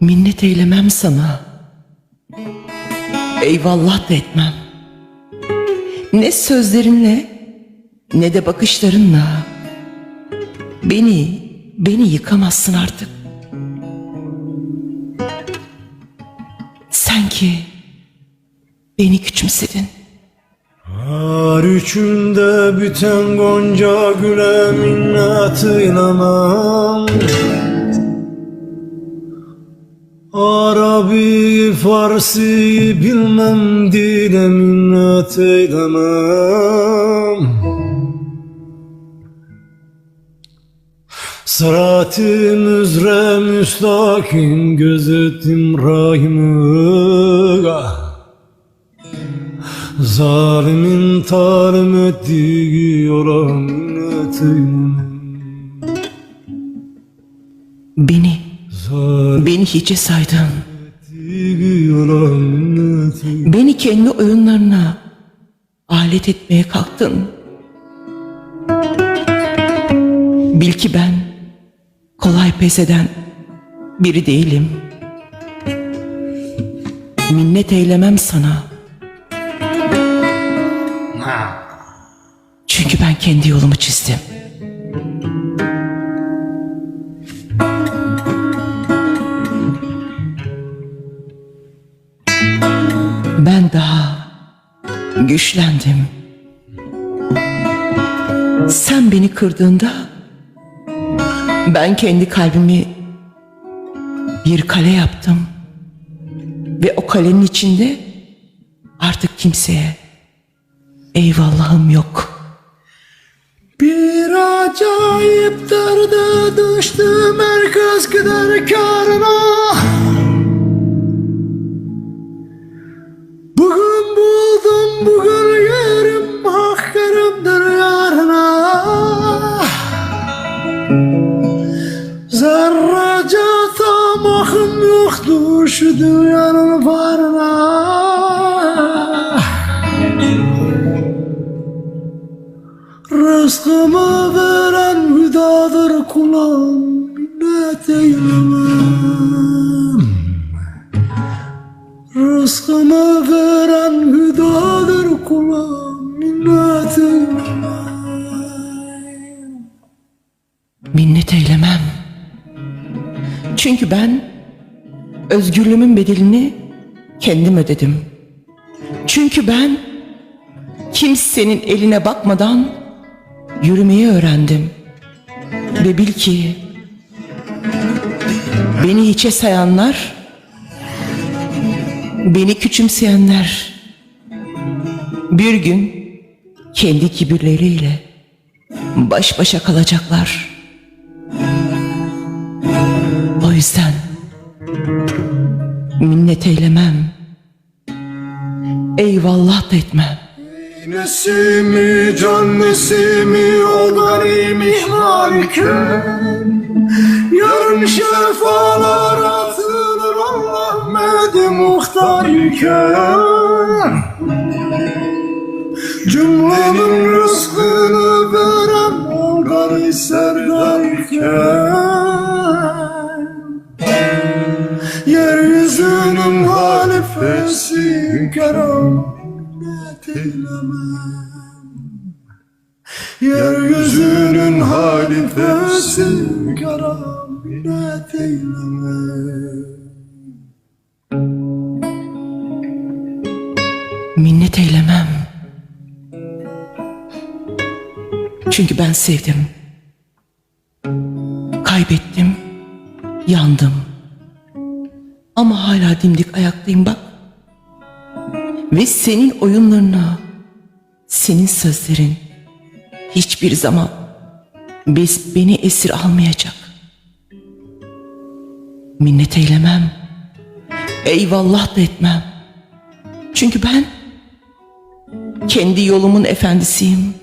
Minnet eylemem sana. Eyvallah da etmem. Ne sözlerinle ne de bakışlarınla beni beni yıkamazsın artık. Sen ki beni küçümsedin. Har üçünde biten gonca güle minnet eylemem Arabi Farsi bilmem dile minnet eylemem Sırat-ı müzre müstakim gözetim rahimi ah. Zalimin talim ettiği yola minnet eylemem Beni Zalim beni hiçe saydın. ettiği yola Beni kendi oyunlarına alet etmeye kalktın. Bil ki ben kolay pes eden biri değilim. Minnet eylemem sana. Çünkü ben kendi yolumu çizdim. Ben daha güçlendim. Sen beni kırdığında ben kendi kalbimi bir kale yaptım. Ve o kalenin içinde artık kimseye eyvallahım yok. Bir acayip derde düştüm herkes gider karına Bugün buldum bugün yerim hak yerimdir yarına Zerrece tamahım yoktu şu dünyanın varına eylemem Rızkımı veren hüdadır kulağım minnet Minnet eylemem. Çünkü ben özgürlüğümün bedelini kendim ödedim. Çünkü ben kimsenin eline bakmadan yürümeyi öğrendim. Ve bil ki beni hiçe sayanlar, beni küçümseyenler bir gün kendi kibirleriyle baş başa kalacaklar. O yüzden minnet eylemem, eyvallah da etmem. Nesimi can nesimi o garip ihmalken Yarın şefalar atılır Allah Mehdi muhtar iken Cümlenin rızkını veren o garip serdar Yeryüzünün halifesi kerem eylemem Yeryüzünün halifesi kerem minnet eylemem Minnet eylemem. Çünkü ben sevdim. Kaybettim, yandım. Ama hala dimdik ayaktayım bak. Ve senin oyunlarına, senin sözlerin hiçbir zaman biz beni esir almayacak. Minnet eylemem. Eyvallah da etmem. Çünkü ben kendi yolumun efendisiyim.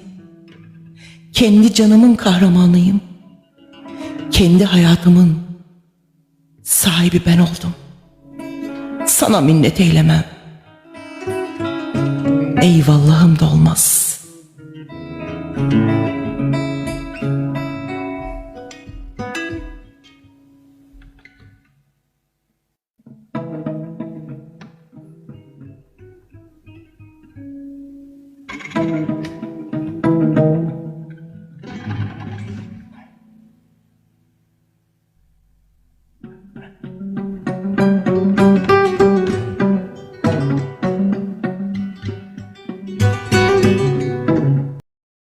Kendi canımın kahramanıyım. Kendi hayatımın sahibi ben oldum. Sana minnet eylemem. Eyvallahım da olmaz. Thank you.